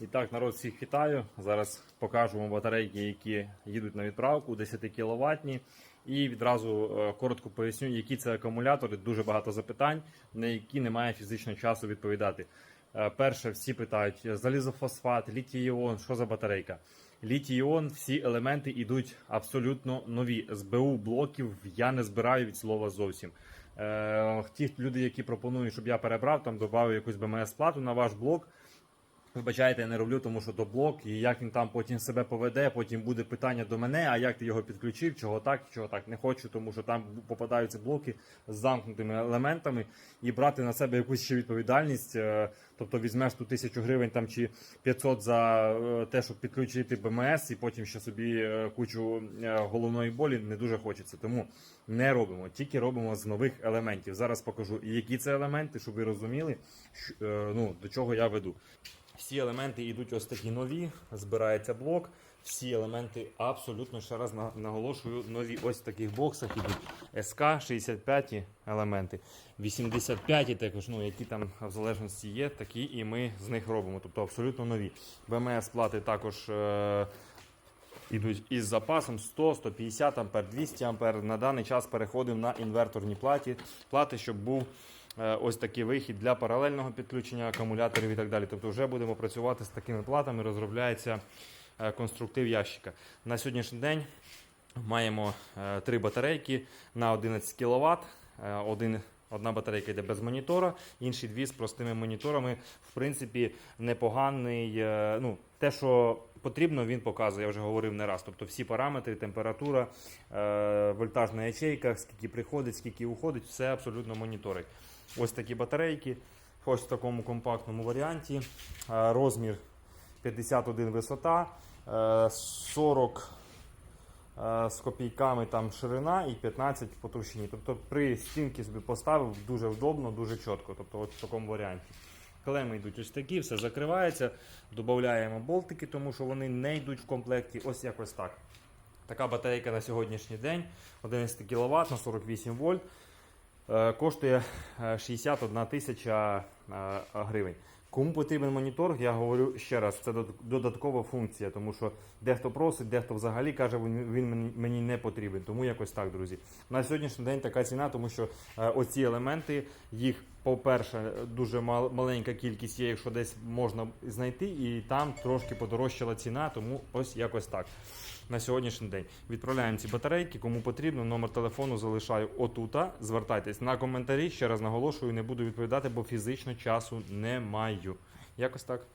І так, народ всіх вітаю. Зараз покажемо батарейки, які їдуть на відправку 10 кВт. І відразу е, коротко поясню, які це акумулятори. Дуже багато запитань, на які немає фізичного часу відповідати. Е, Перше, всі питають: залізофосфат, літій-іон, що за батарейка? Літій-іон, всі елементи йдуть абсолютно нові. З БУ блоків я не збираю від слова зовсім. Е, Ті люди, які пропонують, щоб я перебрав, там додав якусь БМС плату на ваш блок. Вибачайте, я не роблю, тому що то блок, і як він там потім себе поведе, потім буде питання до мене, а як ти його підключив, чого так, чого так не хочу, тому що там попадаються блоки з замкнутими елементами, і брати на себе якусь ще відповідальність, е, тобто візьмеш ту тисячу гривень там чи 500 за е, те, щоб підключити БМС, і потім ще собі е, кучу головної болі не дуже хочеться. Тому не робимо, тільки робимо з нових елементів. Зараз покажу, які це елементи, щоб ви розуміли, що, ну, до чого я веду. Всі елементи йдуть ось такі нові, збирається блок. Всі елементи абсолютно ще раз наголошую, нові ось в таких боксах ідуть СК 65 елементи, 85 також, ну які там в залежності є, такі і ми з них робимо. Тобто абсолютно нові. БМС плати також е, ідуть із запасом 100, 150 ампер, 200 ампер. На даний час переходимо на інверторні платі, плати, щоб був ось такий вихід для паралельного підключення акумуляторів і так далі. Тобто вже будемо працювати з такими платами, розробляється е, конструктив ящика. На сьогоднішній день маємо е, три батарейки на 11 кВт. Один Одна батарейка йде без монітора, інші дві з простими моніторами. В принципі, непоганий. е, Ну, те, що потрібно, він показує. Я вже говорив не раз. Тобто всі параметри, температура, е, вольтажна ячейка, скільки приходить, скільки уходить, все абсолютно моніторить. Ось такі батарейки. Ось в такому компактному варіанті. Е, Розмір 51 висота, е, 40 е, з копійками там ширина і 15 по товщині. Тобто при стінці собі поставив дуже вдобно, дуже чітко. Тобто от в такому варіанті. Клеми йдуть ось такі, все закривається, додаємо болтики, тому що вони не йдуть в комплекті. Ось якось так. Така батарейка на сьогоднішній день 11 кВт на 48 вольт. Е, Коштує е, 61 тисяча е, гривень. Кому потрібен монітор, я говорю ще раз, це додаткова функція, тому що дехто просить, дехто взагалі каже, він мені, не потрібен. Тому якось так, друзі. На сьогоднішній день така ціна, тому що е, оці елементи, їх, по-перше, дуже мал- маленька кількість є, якщо десь можна знайти, і там трошки подорожчала ціна, тому ось якось так. На сьогоднішній день відправляємо ці батарейки. Кому потрібно, номер телефону залишаю отута. Звертайтесь на коментарі. Ще раз наголошую, не буду відповідати, бо фізично часу не маю. Якось так.